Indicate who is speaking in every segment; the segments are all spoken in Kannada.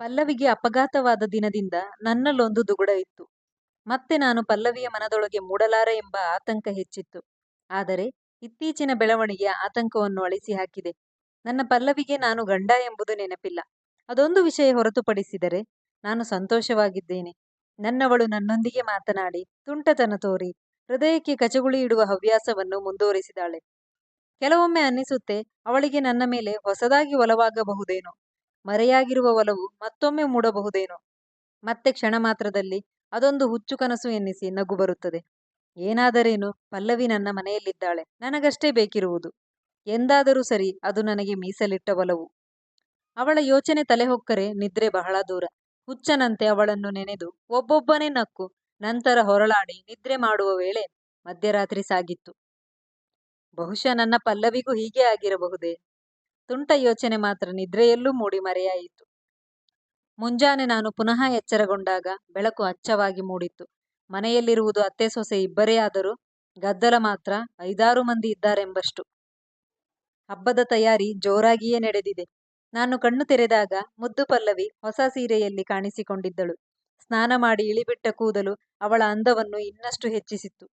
Speaker 1: ಪಲ್ಲವಿಗೆ ಅಪಘಾತವಾದ ದಿನದಿಂದ ನನ್ನಲ್ಲೊಂದು ದುಗುಡ ಇತ್ತು. ಮತ್ತೆ ನಾನು ಪಲ್ಲವಿಯ ಮನದೊಳಗೆ ಮೂಡಲಾರ ಎಂಬ ಆತಂಕ ಹೆಚ್ಚಿತ್ತು. ಆದರೆ ಇತ್ತೀಚಿನ ಬೆಳವಣಿಗೆ ಆತಂಕವನ್ನು ಅಳಿಸಿ ಹಾಕಿದೆ. ನನ್ನ ಪಲ್ಲವಿಗೆ ನಾನು ಗಂಡ ಎಂಬುದು ನೆನಪಿಲ್ಲ. ಅದೊಂದು ವಿಷಯ ಹೊರತುಪಡಿಸಿದರೆ ನಾನು ಸಂತೋಷವಾಗಿದ್ದೇನೆ. ನನ್ನವಳು ನನ್ನೊಂದಿಗೆ ಮಾತನಾಡಿ, ತುಂಟತನ ತೋರಿ, ಹೃದಯಕ್ಕೆ ಕಚಗುಳಿ ಇಡುವ ಹವ್ಯಾಸವನ್ನು ಮುಂದುವರಿಸಿದಾಳೆ. ಕೆಲವೊಮ್ಮೆ ಅನ್ನಿಸುತ್ತೆ ಅವಳಿಗೆ ನನ್ನ ಮೇಲೆ ಹೊಸದಾಗಿ ಒಲವಾಗಬಹುದೇನೋ, ಮರೆಯಾಗಿರುವ ಒಲವು ಮತ್ತೊಮ್ಮೆ ಮೂಡಬಹುದೇನೋ. ಮತ್ತೆ ಕ್ಷಣ ಮಾತ್ರದಲ್ಲಿ ಅದೊಂದು ಹುಚ್ಚು ಕನಸು ಎನ್ನಿಸಿ ನಗು ಬರುತ್ತದೆ. ಏನಾದರೇನು ಪಲ್ಲವಿ ನನ್ನ ಮನೆಯಲ್ಲಿದ್ದಾಳೆ. ನನಗಷ್ಟೇ ಬೇಕಿರುವುದು. ಎಂದಾದರೂ ಸರಿ ಅದು ನನಗೆ ಮೀಸಲಿಟ್ಟ ಒಲವು. ಅವಳ ಯೋಚನೆ ತಲೆಹೊಕ್ಕರೆ ನಿದ್ರೆ ಬಹಳ ದೂರ. ಹುಚ್ಚನಂತೆ ಅವಳನ್ನು ನೆನೆದು ಒಬ್ಬೊಬ್ಬನೇ ನಕ್ಕು ನಂತರ ಹೊರಳಾಡಿ ನಿದ್ರೆ ಮಾಡುವ ವೇಳೆ ಮಧ್ಯರಾತ್ರಿ ಸಾಗಿತ್ತು. ಬಹುಶಃ ನನ್ನ ಪಲ್ಲವಿಗೂ ಹೀಗೆ ಆಗಿರಬಹುದೇ? ತುಂಟ ಯೋಚನೆ ಮಾತ್ರ ನಿದ್ರೆಯಲ್ಲೂ ಮೂಡಿ ಮರೆಯಾಯಿತು. ಮುಂಜಾನೆ ನಾನು ಪುನಃ ಎಚ್ಚರಗೊಂಡಾಗ ಬೆಳಕು ಅಚ್ಚವಾಗಿ ಮೂಡಿತ್ತು. ಮನೆಯಲ್ಲಿರುವುದು ಅತ್ತೆ ಸೊಸೆ ಇಬ್ಬರೇ ಆದರೂ ಗದ್ದಲ ಮಾತ್ರ ಐದಾರು ಮಂದಿ ಇದ್ದಾರೆಂಬಷ್ಟು. ಹಬ್ಬದ ತಯಾರಿ ಜೋರಾಗಿಯೇ ನಡೆದಿದೆ. ನಾನು ಕಣ್ಣು ತೆರೆದಾಗ ಮುದ್ದು ಪಲ್ಲವಿ ಹೊಸ ಸೀರೆಯಲ್ಲಿ ಕಾಣಿಸಿಕೊಂಡಿದ್ದಳು. ಸ್ನಾನ ಮಾಡಿ ಇಳಿಬಿಟ್ಟ ಕೂದಲು ಅವಳ ಅಂದವನ್ನು ಇನ್ನಷ್ಟು ಹೆಚ್ಚಿಸಿತ್ತು.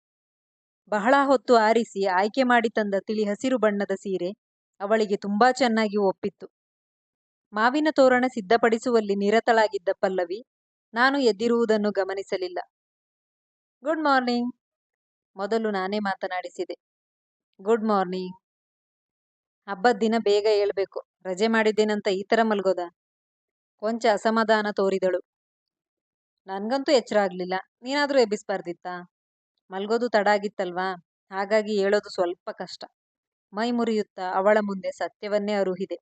Speaker 1: ಬಹಳ ಹೊತ್ತು ಆರಿಸಿ ಆಯ್ಕೆ ಮಾಡಿ ತಂದ ತಿಳಿ ಹಸಿರು ಬಣ್ಣದ ಸೀರೆ ಅವಳಿಗೆ ತುಂಬಾ ಚೆನ್ನಾಗಿ ಒಪ್ಪಿತ್ತು. ಮಾವಿನ ತೋರಣ ಸಿದ್ಧಪಡಿಸುವಲ್ಲಿ ನಿರತಳಾಗಿದ್ದ ಪಲ್ಲವಿ ನಾನು ಎದ್ದಿರುವುದನ್ನು ಗಮನಿಸಲಿಲ್ಲ. ಗುಡ್ ಮಾರ್ನಿಂಗ್ ಮೊದಲು ನಾನೇ ಮಾತನಾಡಿಸಿದೆ. Good morning. ಹಬ್ಬದ ದಿನ ಬೇಗ ಏಳ್ಬೇಕು. ರಜೆ ಮಾಡಿದ್ದೇನಂತ ಈ ಥರ ಮಲ್ಗೋದ ಕೊಂಚ ಅಸಮಾಧಾನ ತೋರಿದಳು. ನನಗಂತೂ ಎಚ್ಚರ ಆಗ್ಲಿಲ್ಲ. ನೀನಾದ್ರೂ ಎಬ್ಬಿಸ್ಬಾರ್ದಿತ್ತಾ? ಮಲ್ಗೋದು ತಡ ಆಗಿತ್ತಲ್ವಾ, ಹಾಗಾಗಿ ಹೇಳೋದು ಸ್ವಲ್ಪ ಕಷ್ಟ. ಮೈ ಮುರಿಯುತ್ತಾ ಅವಳ ಮುಂದೆ ಸತ್ಯವನ್ನೇ ಅರುಹಿದೆ.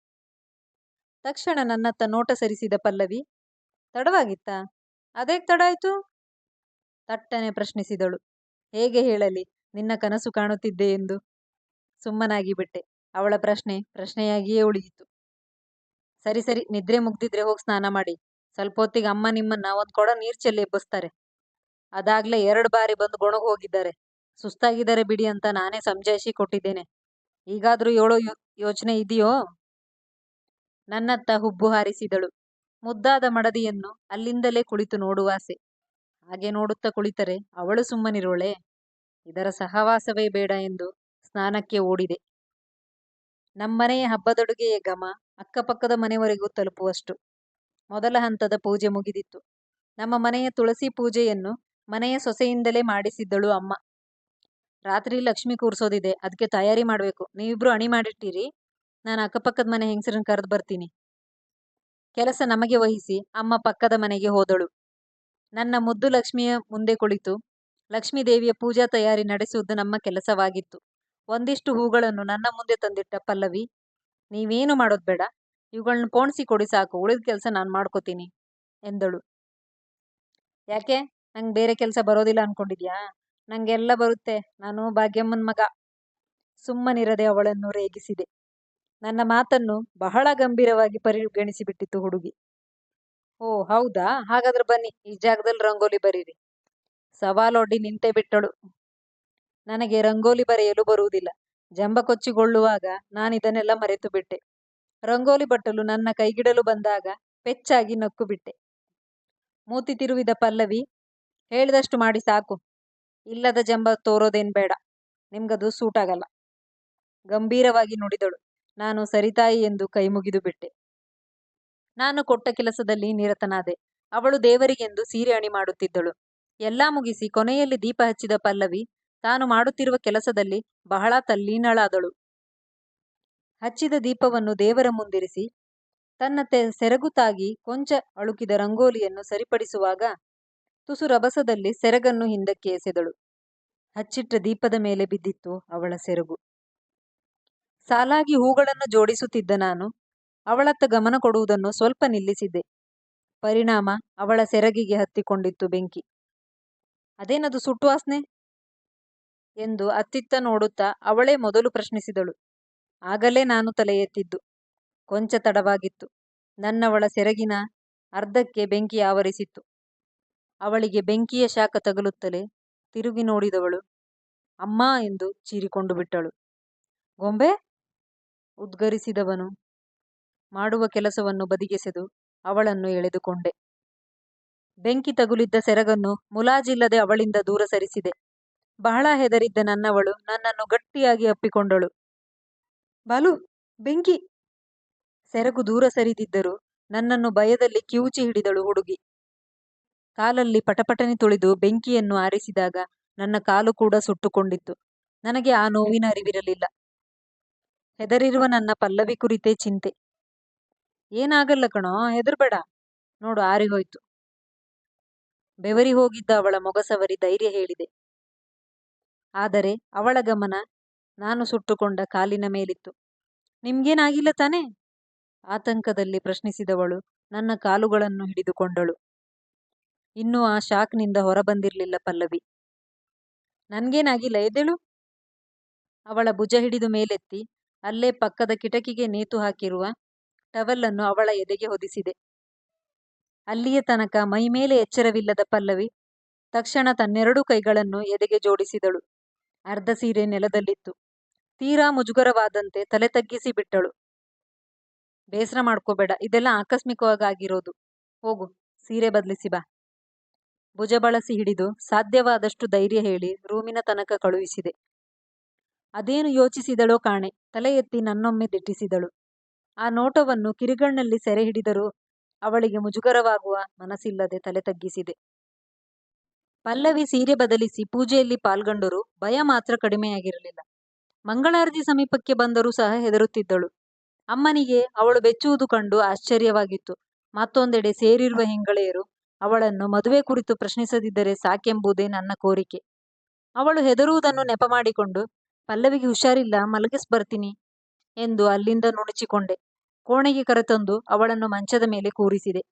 Speaker 1: ತಕ್ಷಣ ನನ್ನತ್ತ ನೋಟ ಸರಿಸಿದ ಪಲ್ಲವಿ, ತಡವಾಗಿತ್ತಾ? ಅದೇ ತಡ ಆಯ್ತು? ತಟ್ಟನೆ ಪ್ರಶ್ನಿಸಿದಳು. ಹೇಗೆ ಹೇಳಲಿ ನಿನ್ನ ಕನಸು ಕಾಣುತ್ತಿದ್ದೆ ಎಂದು? ಸುಮ್ಮನಾಗಿ ಬಿಟ್ಟೆ. ಅವಳ ಪ್ರಶ್ನೆ ಪ್ರಶ್ನೆಯಾಗಿಯೇ ಉಳಿಯಿತು. ಸರಿ ಸರಿ, ನಿದ್ರೆ ಮುಗ್ದಿದ್ರೆ ಹೋಗಿ ಸ್ನಾನ ಮಾಡಿ. ಸ್ವಲ್ಪ ಹೊತ್ತಿಗೆ ಅಮ್ಮ ನಿಮ್ಮನ್ನ ಒಂದು ಕೊಡ ನೀರ್ ಚೆಲ್ಲಿ ಎಬ್ಬಿಸ್ತಾರೆ. ಅದಾಗ್ಲೇ ಎರಡು ಬಾರಿ ಬಂದು ಗೊಣಗ ಹೋಗಿದ್ದಾರೆ. ಸುಸ್ತಾಗಿದ್ದಾರೆ ಬಿಡಿ ಅಂತ ನಾನೇ ಸಂಜಾಯಿಸಿ ಕೊಟ್ಟಿದ್ದೇನೆ. ಈಗಾದ್ರೂ ಏಳೋ ಯೋಚನೆ ಇದೆಯೋ? ನನ್ನತ್ತ ಹುಬ್ಬು ಹಾರಿಸಿದಳು. ಮುದ್ದಾದ ಮಡದಿಯನ್ನು ಅಲ್ಲಿಂದಲೇ ಕುಳಿತು ನೋಡುವಾಸೆ. ಹಾಗೆ ನೋಡುತ್ತ ಕುಳಿತರೆ ಅವಳು ಸುಮ್ಮನಿರೋಳೆ ಇದರ ಸಹವಾಸವೇ ಬೇಡ ಎಂದು ಸ್ನಾನಕ್ಕೆ ಓಡಿದೆ. ನಮ್ಮನೆಯ ಹಬ್ಬದೊಡುಗೆಯ ಗಮ ಅಕ್ಕಪಕ್ಕದ ಮನೆವರೆಗೂ ತಲುಪುವಷ್ಟು. ಮೊದಲ ಹಂತದ ಪೂಜೆ ಮುಗಿದಿತ್ತು. ನಮ್ಮ ಮನೆಯ ತುಳಸಿ ಪೂಜೆಯನ್ನು ಮನೆಯ ಸೊಸೆಯಿಂದಲೇ ಮಾಡಿಸಿದ್ದಳು ಅಮ್ಮ. ರಾತ್ರಿ ಲಕ್ಷ್ಮಿ ಕೂರ್ಸೋದಿದೆ. ಅದಕ್ಕೆ ತಯಾರಿ ಮಾಡ್ಬೇಕು. ನೀವಿಬ್ರು ಅಣಿ ಮಾಡಿಟ್ಟಿರಿ. ನಾನು ಅಕ್ಕಪಕ್ಕದ ಮನೆ ಹೆಂಗಸರನ್ನು ಕರೆದು ಬರ್ತೀನಿ. ಕೆಲಸ ನಮಗೆ ವಹಿಸಿ, ಅಮ್ಮ ಪಕ್ಕದ ಮನೆಗೆ ಹೋದಳು. ನನ್ನ ಮುದ್ದು ಲಕ್ಷ್ಮಿಯ ಮುಂದೆ ಕುಳಿತು ಲಕ್ಷ್ಮೀದೇವಿಯ ಪೂಜಾ ತಯಾರಿ ನಡೆಸುವುದು ನಮ್ಮ ಕೆಲಸವಾಗಿತ್ತು. ಒಂದಿಷ್ಟು ಹೂಗಳನ್ನು ನನ್ನ ಮುಂದೆ ತಂದಿಟ್ಟ ಪಲ್ಲವಿ, ನೀವೇನು ಮಾಡೋದ್ ಬೇಡ. ಇವುಗಳನ್ನ ಪೋಣಿಸಿ ಕೊಡಿ ಸಾಕು. ಉಳಿದ ಕೆಲಸ ನಾನು ಮಾಡ್ಕೋತೀನಿ, ಎಂದಳು. ಯಾಕೆ ನಂಗೆ ಬೇರೆ ಕೆಲಸ ಬರೋದಿಲ್ಲ ಅನ್ಕೊಂಡಿದ್ಯಾ? ನಂಗೆಲ್ಲ ಬರುತ್ತೆ. ನಾನು ಭಾಗ್ಯಮ್ಮನ್ ಮಗ. ಸುಮ್ಮನಿರದೆ ಅವಳನ್ನು ರೇಗಿಸಿದೆ. ನನ್ನ ಮಾತನ್ನು ಬಹಳ ಗಂಭೀರವಾಗಿ ಪರಿಗಣಿಸಿಬಿಟ್ಟಿತು ಹುಡುಗಿ. ಓ, ಹೌದಾ ಹಾಗಾದ್ರೆ ಬನ್ನಿ, ಈ ಜಾಗದಲ್ಲಿ ರಂಗೋಲಿ ಬರೀರಿ. ಸವಾಲೊಡ್ಡಿ ನಿಂತೇ ಬಿಟ್ಟಳು. ನನಗೆ ರಂಗೋಲಿ ಬರೆಯಲು ಬರುವುದಿಲ್ಲ. ಜಂಬ ಕೊಚ್ಚಿಗೊಳ್ಳುವಾಗ ನಾನಿದನ್ನೆಲ್ಲ ಮರೆತು ಬಿಟ್ಟೆ. ರಂಗೋಲಿ ಬಟ್ಟಲು ನನ್ನ ಕೈಗಿಡಲು ಬಂದಾಗ ಪೆಚ್ಚಾಗಿ ನಕ್ಕು ಬಿಟ್ಟೆ. ಮೂತಿ ತಿರುವಿದ ಪಲ್ಲವಿ, ಹೇಳಿದಷ್ಟು ಮಾಡಿ ಸಾಕು. ಇಲ್ಲದ ಜಂಬ ತೋರೋದೇನ್ ಬೇಡ. ನಿಮ್ಗದು ಸೂಟ್ ಆಗಲ್ಲ. ಗಂಭೀರವಾಗಿ ನುಡಿದಳು. ನಾನು ಸರಿತಾಯಿ ಎಂದು ಕೈಮುಗಿದು ಬಿಟ್ಟೆ. ನಾನು ಕೊಟ್ಟ ಕೆಲಸದಲ್ಲಿ ನಿರತನಾದೆ. ಅವಳು ದೇವರಿಗೆಂದು ಸೀರೆ ಅಣಿ ಮಾಡುತ್ತಿದ್ದಳು. ಎಲ್ಲಾ ಮುಗಿಸಿ ಕೊನೆಯಲ್ಲಿ ದೀಪ ಹಚ್ಚಿದ ಪಲ್ಲವಿ ತಾನು ಮಾಡುತ್ತಿರುವ ಕೆಲಸದಲ್ಲಿ ಬಹಳ ತಲ್ಲೀನಳಾದಳು. ಹಚ್ಚಿದ ದೀಪವನ್ನು ದೇವರ ಮುಂದಿರಿಸಿ ತನ್ನ ತೆ ಸೆರಗುತಾಗಿ ಕೊಂಚ ಅಳುಕಿದ ರಂಗೋಲಿಯನ್ನು ಸರಿಪಡಿಸುವಾಗ ತುಸು ರಭಸದಲ್ಲಿ ಸೆರಗನ್ನು ಹಿಂದಕ್ಕೆ ಎಸೆದಳು. ಹಚ್ಚಿಟ್ಟ ದೀಪದ ಮೇಲೆ ಬಿದ್ದಿತ್ತು ಅವಳ ಸೆರಗು. ಸಾಲಾಗಿ ಹೂಗಳನ್ನು ಜೋಡಿಸುತ್ತಿದ್ದ ನಾನು ಅವಳತ್ತ ಗಮನ ಕೊಡುವುದನ್ನು ಸ್ವಲ್ಪ ನಿಲ್ಲಿಸಿದ್ದೆ. ಪರಿಣಾಮ ಅವಳ ಸೆರಗಿಗೆ ಹತ್ತಿಕೊಂಡಿತ್ತು ಬೆಂಕಿ. ಅದೇನದು ಸುಟ್ಟುವಾಸ್ನೆ ಎಂದು ಅತ್ತಿತ್ತ ನೋಡುತ್ತಾ ಅವಳೇ ಮೊದಲು ಪ್ರಶ್ನಿಸಿದಳು. ಆಗಲೇ ನಾನು ತಲೆ ಎತ್ತಿದ್ದು. ಕೊಂಚ ತಡವಾಗಿತ್ತು. ನನ್ನವಳ ಸೆರಗಿನ ಅರ್ಧಕ್ಕೆ ಬೆಂಕಿ ಆವರಿಸಿತ್ತು. ಅವಳಿಗೆ ಬೆಂಕಿಯ ಶಾಖ ತಗಲುತ್ತಲೇ ತಿರುಗಿ ನೋಡಿದವಳು. ಅಮ್ಮ ಎಂದು ಚೀರಿಕೊಂಡು ಬಿಟ್ಟಳು. ಗೊಂಬೆ? ಉದ್ಗರಿಸಿದವನು. ಮಾಡುವ ಕೆಲಸವನ್ನು ಬದಿಗೆಸೆದು ಅವಳನ್ನು ಎಳೆದುಕೊಂಡೆ. ಬೆಂಕಿ ತಗುಲಿದ್ದ ಸೆರಗನ್ನು ಮುಲಾಜಿಲ್ಲದೆ ಅವಳಿಂದ ದೂರ ಸರಿಸಿದೆ. ಬಹಳ ಹೆದರಿದ್ದ ನನ್ನವಳು ನನ್ನನ್ನು ಗಟ್ಟಿಯಾಗಿ ಅಪ್ಪಿಕೊಂಡಳು. ಬಾಲು, ಬೆಂಕಿ. ಸೆರಗು ದೂರ ಸರಿದಿದ್ದರೂ ನನ್ನನ್ನು ಭಯದಲ್ಲಿ ಕಿವುಚಿ ಹಿಡಿದಳು ಹುಡುಗಿ. ಕಾಲಲ್ಲಿ ಪಟಪಟನೆ ತುಳಿದು ಬೆಂಕಿಯನ್ನು ಆರಿಸಿದಾಗ ನನ್ನ ಕಾಲು ಕೂಡ ಸುಟ್ಟುಕೊಂಡಿತ್ತು. ನನಗೆ ಆ ನೋವಿನ ಅರಿವಿರಲಿಲ್ಲ. ಹೆದರಿರುವ ನನ್ನ ಪಲ್ಲವಿ ಕುರಿತೇ ಚಿಂತೆ. ಏನಾಗಲ್ಲ ಕಣೋ, ಹೆದರ್ಬೇಡ. ನೋಡು, ಆರಿ ಹೋಯ್ತು. ಬೆವರಿ ಹೋಗಿದ್ದ ಅವಳ ಮೊಗಸವರಿ ಧೈರ್ಯ ಹೇಳಿದೆ. ಆದರೆ ಅವಳ ಗಮನ ನಾನು ಸುಟ್ಟುಕೊಂಡ ಕಾಲಿನ ಮೇಲಿತ್ತು. ನಿಮ್ಗೇನಾಗಿಲ್ಲ ತಾನೇ? ಆತಂಕದಲ್ಲಿ ಪ್ರಶ್ನಿಸಿದವಳು ನನ್ನ ಕಾಲುಗಳನ್ನು ಹಿಡಿದುಕೊಂಡಳು. ಇನ್ನೂ ಆ ಶಾಕ್ನಿಂದ ಹೊರಬಂದಿರಲಿಲ್ಲ ಪಲ್ಲವಿ. ನನಗೇನಾಗಿಲ್ಲ, ಎದ್ದೇಳು. ಅವಳ ಭುಜ ಹಿಡಿದು ಮೇಲೆತ್ತಿ, ಅಲ್ಲೇ ಪಕ್ಕದ ಕಿಟಕಿಗೆ ನೇತು ಹಾಕಿರುವ ಟವಲ್ಲನ್ನು ಅವಳ ಎದೆಗೆ ಹೊದಿಸಿದೆ. ಅಲ್ಲಿಯ ತನಕ ಮೈಮೇಲೆ ಎಚ್ಚರವಿಲ್ಲದ ಪಲ್ಲವಿ ತಕ್ಷಣ ತನ್ನೆರಡೂ ಕೈಗಳನ್ನು ಎದೆಗೆ ಜೋಡಿಸಿದಳು. ಅರ್ಧ ಸೀರೆ ನೆಲದಲ್ಲಿತ್ತು. ತೀರಾ ಮುಜುಗರವಾದಂತೆ ತಲೆ ತಗ್ಗಿಸಿ ಬಿಟ್ಟಳು. ಬೇಸರ ಮಾಡ್ಕೋಬೇಡ, ಇದೆಲ್ಲ ಆಕಸ್ಮಿಕವಾಗಿ ಆಗಿರೋದು. ಹೋಗು, ಸೀರೆ ಬದಲಿಸಿ ಬಾ. ಭುಜ ಬಳಸಿ ಹಿಡಿದು ಸಾಧ್ಯವಾದಷ್ಟು ಧೈರ್ಯ ಹೇಳಿ ರೂಮಿನ ತನಕ ಕಳುಹಿಸಿದೆ. ಅದೇನು ಯೋಚಿಸಿದಳೋ ಕಾಣೆ ತಲೆ ಎತ್ತಿ ನನ್ನೊಮ್ಮೆ ದಿಟ್ಟಿಸಿದಳು. ಆ ನೋಟವನ್ನು ಕಿರಿಗಣ್ಣಲ್ಲಿ ಸೆರೆ ಹಿಡಿದರೂ ಅವಳಿಗೆ ಮುಜುಗರವಾಗುವ ಮನಸ್ಸಿಲ್ಲದೆ ತಲೆ ತಗ್ಗಿಸಿದೆ. ಪಲ್ಲವಿ ಸೀರೆ ಬದಲಿಸಿ ಪೂಜೆಯಲ್ಲಿ ಪಾಲ್ಗೊಂಡರೂ ಭಯ ಮಾತ್ರ ಕಡಿಮೆಯಾಗಿರಲಿಲ್ಲ. ಮಂಗಳಾರತಿ ಸಮೀಪಕ್ಕೆ ಬಂದರೂ ಸಹ ಹೆದರುತ್ತಿದ್ದಳು. ಅಮ್ಮನಿಗೆ ಅವಳು ಬೆಚ್ಚುವುದು ಕಂಡು ಆಶ್ಚರ್ಯವಾಗಿತ್ತು. ಮತ್ತೊಂದೆಡೆ ಸೇರಿರುವ ಹೆಂಗಳೆಯರು ಅವಳನ್ನು ಮದುವೆ ಕುರಿತು ಪ್ರಶ್ನಿಸದಿದ್ದರೆ ಸಾಕೆಂಬುದೇ ನನ್ನ ಕೋರಿಕೆ. ಅವಳು ಹೆದರುವುದನ್ನು ನೆಪ ಮಾಡಿಕೊಂಡು, ಪಲ್ಲವಿಗೆ ಹುಷಾರಿಲ್ಲ, ಮಲಗಿಸ್ ಬರ್ತೀನಿ ಎಂದು ಅಲ್ಲಿಂದ ನುಣುಚಿಕೊಂಡೆ. ಕೋಣೆಗೆ ಕರೆತಂದು ಅವಳನ್ನು ಮಂಚದ ಮೇಲೆ ಕೂರಿಸಿದೆ.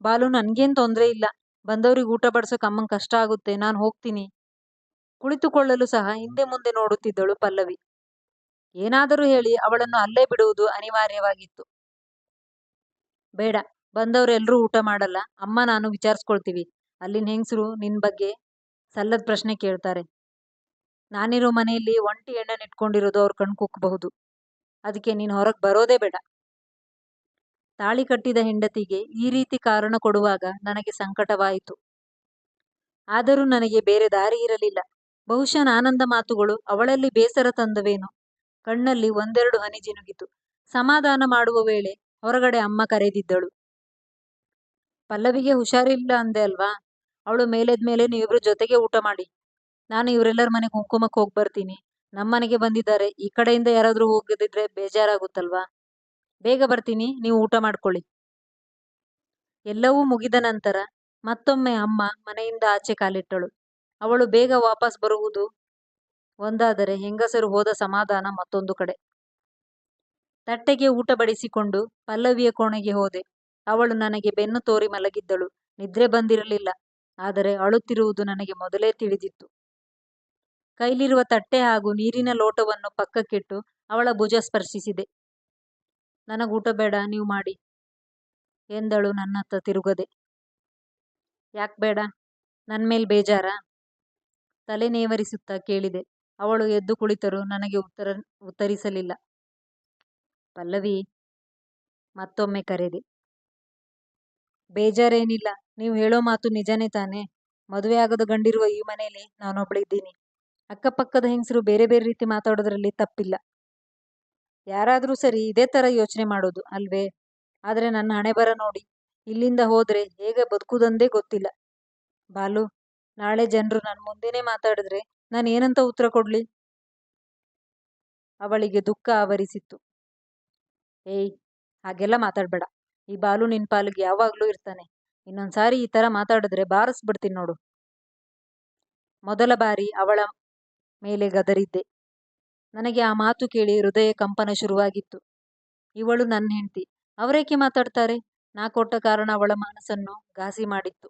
Speaker 1: ಬಾಲು, ನನ್ಗೇನ್ ತೊಂದರೆ ಇಲ್ಲ. ಬಂದವರಿಗೆ ಊಟ ಬಡಿಸೋಕೆ ಅಮ್ಮಂಗೆ ಕಷ್ಟ ಆಗುತ್ತೆ, ನಾನು ಹೋಗ್ತೀನಿ. ಕುಳಿತುಕೊಳ್ಳಲು ಸಹ ಹಿಂದೆ ಮುಂದೆ ನೋಡುತ್ತಿದ್ದಳು ಪಲ್ಲವಿ. ಏನಾದರೂ ಹೇಳಿ ಅವಳನ್ನು ಅಲ್ಲೇ ಬಿಡುವುದು ಅನಿವಾರ್ಯವಾಗಿತ್ತು. ಬೇಡ ಬಂದವರೆಲ್ಲರೂ ಊಟ ಮಾಡಲ್ಲ. ಅಮ್ಮ ನಾನು ವಿಚಾರಿಸ್ಕೊಳ್ತೀವಿ. ಅಲ್ಲಿನ ಹೆಂಗಸರು ನಿನ್ ಬಗ್ಗೆ ಸಲ್ಲದ ಪ್ರಶ್ನೆ ಕೇಳ್ತಾರೆ. ನಾನಿರೋ ಮನೆಯಲ್ಲಿ ಒಂಟಿ ಎಣ್ಣೆ ಇಟ್ಕೊಂಡಿರೋದು ಅವ್ರ ಕಣ್ ಕುಕ್ಕಬಹುದು ಅದಕ್ಕೆ ನೀನು ಹೊರಗೆ ಬರೋದೇ ಬೇಡ. ತಾಳಿ ಕಟ್ಟಿದ ಹೆಂಡತಿಗೆ ಈ ರೀತಿ ಕಾರಣ ಕೊಡುವಾಗ ನನಗೆ ಸಂಕಟವಾಯಿತು. ಆದರೂ ನನಗೆ ಬೇರೆ ದಾರಿ ಇರಲಿಲ್ಲ. ಬಹುಶಃ ಆನಂದ ಮಾತುಗಳು ಅವಳಲ್ಲಿ ಬೇಸರ ತಂದವೇನು. ಕಣ್ಣಲ್ಲಿ ಒಂದೆರಡು ಹನಿ ಜಿನುಗಿತು. ಸಮಾಧಾನ ಮಾಡುವ ವೇಳೆ ಹೊರಗಡೆ ಅಮ್ಮ ಕರೆದಿದ್ದಳು. ಪಲ್ಲವಿಗೆ ಹುಷಾರಿಲ್ಲ ಅಂದೆ ಅಲ್ವಾ? ಅವಳು ಮೇಲೆದ್ಮೇಲೆ ನೀವಿಬ್ರು ಜೊತೆಗೆ ಊಟ ಮಾಡಿ. ನಾನು ಇವರೆಲ್ಲರ ಮನೆಗೆ ಕುಂಕುಮಕ್ಕೆ ಹೋಗಿ ಬರ್ತೀನಿ. ನಮ್ಮ ಮನೆಗೆ ಬಂದಿದ್ದಾರೆ. ಈ ಕಡೆಯಿಂದ ಯಾರಾದ್ರೂ ಹೋಗದಿದ್ರೆ ಬೇಜಾರಾಗುತ್ತಲ್ವಾ? ಬೇಗ ಬರ್ತೀನಿ. ನೀವು ಊಟ ಮಾಡ್ಕೊಳ್ಳಿ. ಎಲ್ಲವೂ ಮುಗಿದ ನಂತರ ಮತ್ತೊಮ್ಮೆ ಅಮ್ಮ ಮನೆಯಿಂದ ಆಚೆ ಕಾಲಿಟ್ಟಳು. ಅವಳು ಬೇಗ ವಾಪಸ್ ಬರುವುದು ಒಂದಾದರೆ ಹೆಂಗಸರು ಹೋದ ಸಮಾಧಾನ ಮತ್ತೊಂದು ಕಡೆ. ತಟ್ಟೆಗೆ ಊಟ ಬಡಿಸಿಕೊಂಡು ಪಲ್ಲವಿಯ ಕೋಣೆಗೆ ಹೋದೆ. ಅವಳು ನನಗೆ ಬೆನ್ನು ತೋರಿ ಮಲಗಿದ್ದಳು. ನಿದ್ರೆ ಬಂದಿರಲಿಲ್ಲ, ಆದರೆ ಅಳುತ್ತಿರುವುದು ನನಗೆ ಮೊದಲೇ ತಿಳಿದಿತ್ತು. ಕೈಲಿರುವ ತಟ್ಟೆ ಹಾಗೂ ನೀರಿನ ಲೋಟವನ್ನು ಪಕ್ಕಕ್ಕಿಟ್ಟು ಅವಳ ಭುಜ ಸ್ಪರ್ಶಿಸಿದೆ. ನನಗೂಟ ಬೇಡ, ನೀವು ಮಾಡಿ, ಎಂದಳು ನನ್ನತ್ತ ತಿರುಗದೆ. ಯಾಕೆ ಬೇಡ ನನ್ನ ಮೇಲೆ ಬೇಜಾರ? ತಲೆ ನೇವರಿಸುತ್ತಾ ಕೇಳಿದೆ. ಅವಳು ಎದ್ದು ಕುಳಿತರೂ, ನನಗೆ ಉತ್ತರ, ಉತ್ತರಿಸಲಿಲ್ಲ. ಪಲ್ಲವಿ ಮತ್ತೊಮ್ಮೆ ಕರೆದೆ. ಬೇಜಾರೇನಿಲ್ಲ. ನೀವು ಹೇಳೋ ಮಾತು ನಿಜನೇ ತಾನೇ. ಮದುವೆ ಆಗದ ಗಂಡಿರುವ ಈ ಮನೆಯಲ್ಲಿ ನಾನೊಬ್ಳಿದ್ದೀನಿ ಅಕ್ಕಪಕ್ಕದ ಹೆಂಗಸರು ಬೇರೆ ಬೇರೆ ರೀತಿ ಮಾತಾಡೋದ್ರಲ್ಲಿ ತಪ್ಪಿಲ್ಲ. ಯಾರಾದರೂ ಸರಿ ಇದೇ ಥರ ಯೋಚನೆ ಮಾಡೋದು ಅಲ್ವೇ? ಆದರೆ ನನ್ನ ಹಣೆ ಬರ ನೋಡಿ ಇಲ್ಲಿಂದ ಹೋದ್ರೆ ಹೇಗೆ ಬದುಕುದಂದೇ ಗೊತ್ತಿಲ್ಲ. ಬಾಲು, ನಾಳೆ ಜನರು ನನ್ನ ಮುಂದೆನೇ ಮಾತಾಡಿದ್ರೆ ನಾನು ಏನಂತ ಉತ್ತರ ಕೊಡ್ಲಿ? ಅವಳಿಗೆ ದುಃಖ ಆವರಿಸಿತ್ತು. ಏಯ್, ಹಾಗೆಲ್ಲ ಮಾತಾಡ್ಬೇಡ. ಈ ಬಾಲು ನಿನ್ ಪಾಲಿಗೆ ಯಾವಾಗ್ಲೂ ಇರ್ತಾನೆ. ಇನ್ನೊಂದ್ಸಾರಿ ಈ ತರ ಮಾತಾಡಿದ್ರೆ ಬಾರಿಸ್ಬಿಡ್ತೀನಿ ನೋಡು. ಮೊದಲ ಬಾರಿ ಅವಳ ಮೇಲೆ ಗದರಿದ್ದೆ. ನನಗೆ ಆ ಮಾತು ಕೇಳಿ ಹೃದಯ ಕಂಪನ ಶುರುವಾಗಿತ್ತು. ಇವಳು ನನ್ನ ಹೆಂಡತಿ. ಅವರೇಕೆ ಮಾತಾಡ್ತಾರೆ? ನಾ ಕೊಟ್ಟ ಕಾರಣ ಅವಳ ಮನಸ್ಸನ್ನು ಘಾಸಿ ಮಾಡಿತ್ತು.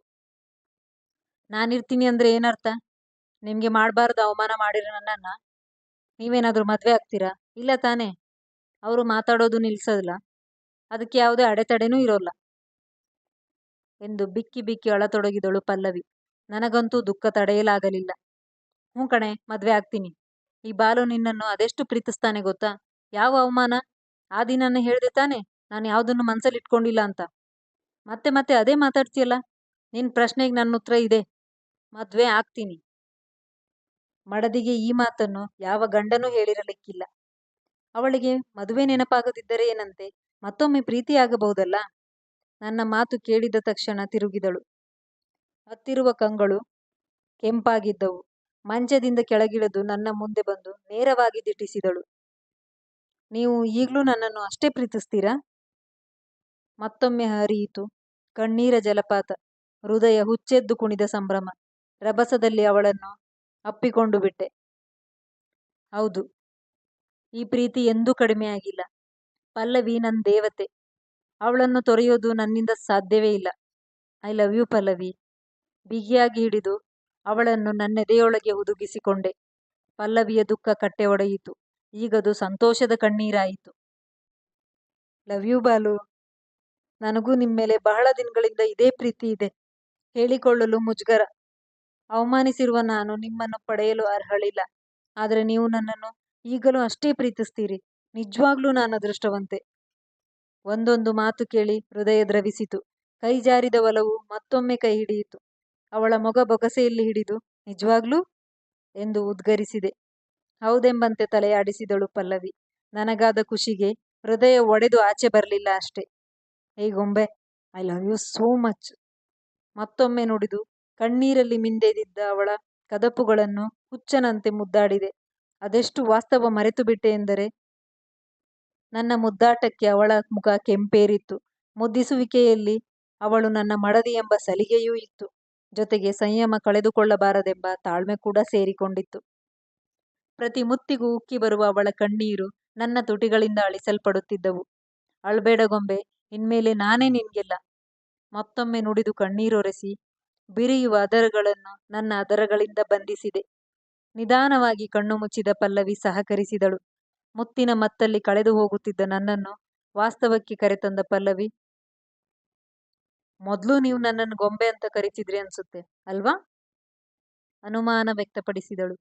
Speaker 1: ನಾನಿರ್ತೀನಿ ಅಂದ್ರೆ ಏನರ್ಥ? ನಿಮ್ಗೆ ಮಾಡಬಾರ್ದು ಅವಮಾನ ಮಾಡಿರೋ ನನ್ನನ್ನ. ನೀವೇನಾದ್ರೂ ಮದ್ವೆ ಆಗ್ತೀರಾ? ಇಲ್ಲ ತಾನೇ. ಅವರು ಮಾತಾಡೋದು ನಿಲ್ಸೋದಿಲ್ಲ. ಅದಕ್ಕೆ ಯಾವುದೇ ಅಡೆತಡೆನೂ ಇರೋಲ್ಲ. ಎಂದು ಬಿಕ್ಕಿ ಬಿಕ್ಕಿ ಅಳತೊಡಗಿದಳು ಪಲ್ಲವಿ. ನನಗಂತೂ ದುಃಖ ತಡೆಯಲಾಗಲಿಲ್ಲ. ಹ್ಞೂ ಕಣೆ, ಮದ್ವೆ ಆಗ್ತೀನಿ. ಈ ಬಾಲು ನಿನ್ನನ್ನು ಅದೆಷ್ಟು ಪ್ರೀತಿಸ್ತಾನೆ ಗೊತ್ತಾ? ಯಾವ ಅವಮಾನ? ಆ ದಿನನೇ ಹೇಳಿದೆ ತಾನೆ, ನಾನು ಯಾವುದನ್ನು ಮನಸ್ಸಲ್ಲಿ ಇಟ್ಕೊಂಡಿಲ್ಲ ಅಂತ. ಮತ್ತೆ ಮತ್ತೆ ಅದೇ ಮಾತಾಡ್ತೀಯಲ್ಲ? ನಿನ್ನ ಪ್ರಶ್ನೆಗೆ ನನ್ನ ಉತ್ತರ ಇದೆ. ಮದ್ವೆ ಆಗ್ತೀನಿ. ಮಡದಿಗೆ ಈ ಮಾತನ್ನು ಯಾವ ಗಂಡನೂ ಹೇಳಿರಲಿಕ್ಕಿಲ್ಲ. ಅವಳಿಗೆ ಮದುವೆ ನೆನಪಾಗದಿದ್ದರೆ ಏನಂತೆ? ಮತ್ತೊಮ್ಮೆ ಪ್ರೀತಿಯಾಗಬಹುದಲ್ಲ? ನನ್ನ ಮಾತು ಕೇಳಿದ ತಕ್ಷಣ ತಿರುಗಿದಳು. ಹತ್ತಿರುವ ಕಂಗಳು ಕೆಂಪಾಗಿದ್ದವು. ಮಂಚದಿಂದ ಕೆಳಗಿಳಿದು ನನ್ನ ಮುಂದೆ ಬಂದು ನೇರವಾಗಿ ದಿಟ್ಟಿಸಿದಳು. ನೀವು ಈಗಲೂ ನನ್ನನ್ನು ಅಷ್ಟೇ ಪ್ರೀತಿಸ್ತೀರಾ? ಮತ್ತೊಮ್ಮೆ ಹರಿಯಿತು. ಕಣ್ಣೀರ ಜಲಪಾತ. ಹೃದಯ ಹುಚ್ಚೆದ್ದು ಕುಣಿದ ಸಂಭ್ರಮ. ರಭಸದಲ್ಲಿ ಅವಳನ್ನು ಅಪ್ಪಿಕೊಂಡು ಬಿಟ್ಟೆ. ಹೌದು. ಈ ಪ್ರೀತಿ ಎಂದೂ ಕಡಿಮೆಯಾಗಿಲ್ಲ ಪಲ್ಲವಿ ನನ್ನ ದೇವತೆ. ಅವಳನ್ನು ತೊರೆಯೋದು ನನ್ನಿಂದ ಸಾಧ್ಯವೇ ಇಲ್ಲ. I love you Pallavi. ಬಿಗಿಯಾಗಿ ಹಿಡಿದು ಅವಳನ್ನು ನನ್ನೆದೆಯೊಳಗೆ ಹುದುಗಿಸಿಕೊಂಡೆ. ಪಲ್ಲವಿಯ ದುಃಖ ಕಟ್ಟೆ ಒಡೆಯಿತು. ಈಗದು ಸಂತೋಷದ ಕಣ್ಣೀರಾಯಿತು. Love you Balu. ನನಗೂ ನಿಮ್ಮ ಮೇಲೆ ಬಹಳ ದಿನಗಳಿಂದ ಇದೇ ಪ್ರೀತಿ ಇದೆ. ಹೇಳಿಕೊಳ್ಳಲು ಮುಜುಗರ. ಅವಮಾನಿಸಿರುವ ನಾನು ನಿಮ್ಮನ್ನು ಪಡೆಯಲು ಅರ್ಹಳಿಲ್ಲ. ಆದರೆ ನೀವು ನನ್ನನ್ನು ಈಗಲೂ ಅಷ್ಟೇ ಪ್ರೀತಿಸ್ತೀರಿ. ನಿಜವಾಗ್ಲೂ ನಾನು ಅದೃಷ್ಟವಂತೆ. ಒಂದೊಂದು ಮಾತು ಕೇಳಿ ಹೃದಯ ದ್ರವಿಸಿತು. ಕೈ ಜಾರಿದ ಒಲವು ಮತ್ತೊಮ್ಮೆ ಕೈ ಹಿಡಿಯಿತು. ಅವಳ ಮೊಗ ಬೊಗಸೆಯಲ್ಲಿ ಹಿಡಿದು, ನಿಜವಾಗ್ಲೂ? ಎಂದು ಉದ್ಗರಿಸಿದೆ. ಹೌದೆಂಬಂತೆ ತಲೆಯಾಡಿಸಿದಳು ಪಲ್ಲವಿ. ನನಗಾದ ಖುಷಿಗೆ ಹೃದಯ ಒಡೆದು ಆಚೆ ಬರಲಿಲ್ಲ ಅಷ್ಟೇ. ಹೇ ಗೊಂಬೆ I love you so much ಮತ್ತೊಮ್ಮೆ ನುಡಿದು, ಕಣ್ಣೀರಲ್ಲಿ ಮಿಂದೆದಿದ್ದ ಅವಳ ಕದಪುಗಳನ್ನು ಹುಚ್ಚನಂತೆ ಮುದ್ದಾಡಿದೆ. ಅದೆಷ್ಟು ವಾಸ್ತವ ಮರೆತು ಬಿಟ್ಟೆ ಎಂದರೆ ನನ್ನ ಮುದ್ದಾಟಕ್ಕೆ ಅವಳ ಮುಖ ಕೆಂಪೇರಿತ್ತು. ಮುದ್ದಿಸುವಿಕೆಯಲ್ಲಿ ಅವಳು ನನ್ನ ಮಡದಿ ಎಂಬ ಸಲಿಗೆಯೂ ಇತ್ತು. ಜೊತೆಗೆ ಸಂಯಮ ಕಳೆದುಕೊಳ್ಳಬಾರದೆಂಬ ತಾಳ್ಮೆ ಕೂಡ ಸೇರಿಕೊಂಡಿತ್ತು. ಪ್ರತಿ ಮುತ್ತಿಗೂ ಉಕ್ಕಿ ಬರುವ ಅವಳ ಕಣ್ಣೀರು ನನ್ನ ತುಟಿಗಳಿಂದ ಅಳಿಸಲ್ಪಡುತ್ತಿದ್ದವು. ಅಳ್ಬೇಡಗೊಂಬೆ ಇನ್ಮೇಲೆ ನಾನೇ ನಿನ್ಗೆಲ್ಲ. ಮತ್ತೊಮ್ಮೆ ನುಡಿದು ಕಣ್ಣೀರೊರೆಸಿ ಬಿರಿಯುವ ಅದರಗಳನ್ನು ನನ್ನ ಅದರಗಳಿಂದ ಬಂಧಿಸಿದೆ. ನಿಧಾನವಾಗಿ ಕಣ್ಣು ಮುಚ್ಚಿದ ಪಲ್ಲವಿ ಸಹಕರಿಸಿದಳು. ಮುತ್ತಿನ ಮತ್ತಲ್ಲಿ ಕಳೆದು ಹೋಗುತ್ತಿದ್ದ ನನ್ನನ್ನು ವಾಸ್ತವಕ್ಕೆ ಕರೆತಂದ ಪಲ್ಲವಿ. ಮೊದಲು ನೀವು ನನ್ನನ್ನು ಗೊಂಬೆ ಅಂತ ಕರಿತಿದ್ರಿ ಅನ್ಸುತ್ತೆ, ಅಲ್ವಾ? ಅನುಮಾನ ವ್ಯಕ್ತಪಡಿಸಿದಳು.